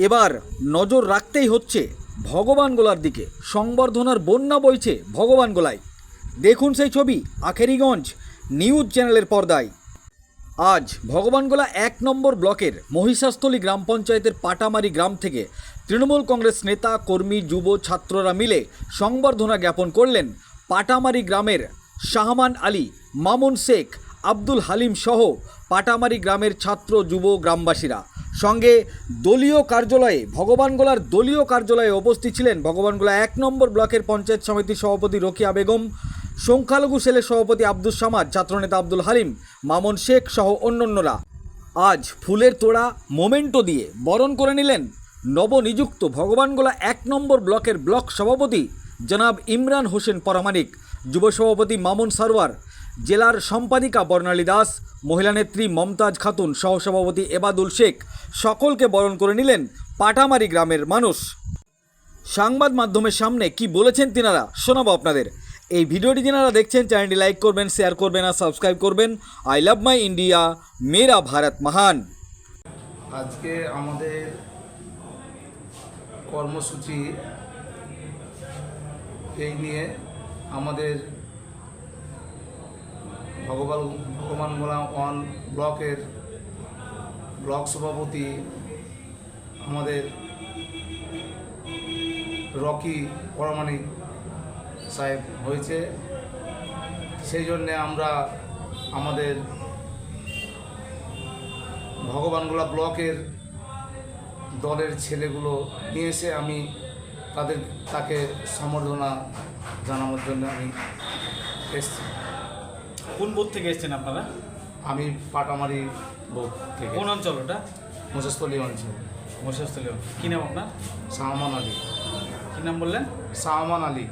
এবার নজর রাখতেই হচ্ছে ভগবান ভগবানগোলার দিকে। সংবর্ধনার বন্যা বইছে ভগবান ভগবানগোলায় দেখুন সেই ছবি, আখেরিগঞ্জ নিউজ চ্যানেলের পর্দায়। আজ ভগবানগোলা এক নম্বর ব্লকের মহিষাস্থলী গ্রাম পঞ্চায়েতের পাটামারি গ্রাম থেকে তৃণমূল কংগ্রেস নেতা, কর্মী, যুব ছাত্ররা মিলে সংবর্ধনা জ্ঞাপন করলেন পাটামারি গ্রামের শাহমান আলী, মামুন শেখ, আব্দুল হালিম সহ পাটামারি গ্রামের ছাত্র, যুব, গ্রামবাসীরা। সঙ্গে দলীয় কার্যালয়ে ভগবানগোলার দলীয় কার্যালয়ে উপস্থিত ছিলেন। ভগবানগোলা এক নম্বর ব্লকের পঞ্চায়েত সমিতির সভাপতি রকিয়া বেগম, সংখ্যালঘু সেলের সভাপতি আব্দুল সামাদ, ছাত্রনেতা আব্দুল হালিম, মামুন শেখ সহ অন্যান্যরা। আজ ফুলের তোড়া, মোমেন্টো দিয়ে বরণ করে নিলেন নবনিযুক্ত ভগবানগোলা এক নম্বর ব্লকের ব্লক সভাপতি জনাব ইমরান হোসেন পরামানিক যুব সভাপতি মামুন সারওয়ার জেলার সম্পাদিকা বর্ণালী দাস, মহিলা নেত্রী মমতাজ খাতুন, সহসভাপতি এবাদুল শেখ সকলকে বরণ করে নিলেন পাটামারি গ্রামের মানুষ। সংবাদ মাধ্যমের সামনে কি বলেছেন তিনারা, শোনাবো আপনাদের। এই ভিডিওটি যিনারা দেখছেন, চ্যানেলটি লাইক করবেন, শেয়ার করবেন আর সাবস্ক্রাইব করবেন। আই লাভ মাই ইন্ডিয়া, মেরা ভারত মহান। আজকে আমাদের কর্মসূচি এই নিয়ে আমাদের ভগবান ভগবান গোলাম ওয়ান ব্লকের ব্লক সভাপতি আমাদের রকি পরমাণিক সাহেব হয়েছে। সেই জন্যে আমরা আমাদের ভগবানগোলা ব্লকের দলের ছেলেগুলো নিয়ে এসে আমি তাদের, তাকে সম্বর্ধনা জানানোর জন্য আমি এসেছি। কোন বোধ থেকে এসেছেন আপনারা? আমি পাটামারি বোধ থেকে। কোন অঞ্চল ওটা? মুসস্থলী অঞ্চল। মুসস্থলী কী নাম আপনার? সাহমান আলী। কী নাম বললেন? সাহমান আলী।